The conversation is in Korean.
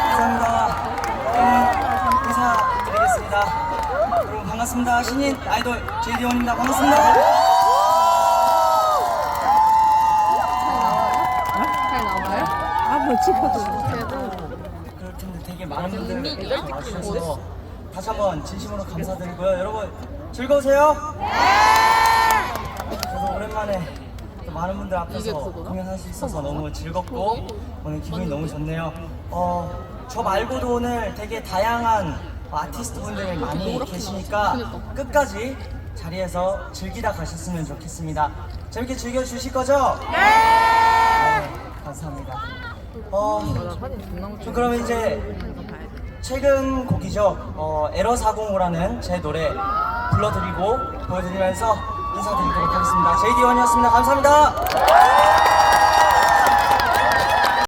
감사합니다. 음, 인사 드리겠습니다. 여러분 반갑습니다. 신인 아이돌 제이디원입니다. 반갑습니다. 잘 나와요? 아뭐 찍어도 그럴 텐데 되게 많은 분들 와주셔서 다시 한번 진심으로 감사드리고요. 여러분 즐거우세요? 또 많은 분들 앞에서 공연할 수 있어서 너무 즐겁고 오늘 기분이 너무 좋네요. 어, 저 말고도 오늘 되게 다양한 아티스트 분들이 많이 계시니까 끝까지 자리에서 즐기다 가셨으면 좋겠습니다. 재밌게 즐겨주실 거죠? 네! 감사합니다. 어, 저 그럼 이제 최근 곡이죠. 어, 에러 405라는 제 노래 불러드리고 보여드리면서 인사드리도록 하겠습니다. 제이디원이었습니다. 감사합니다.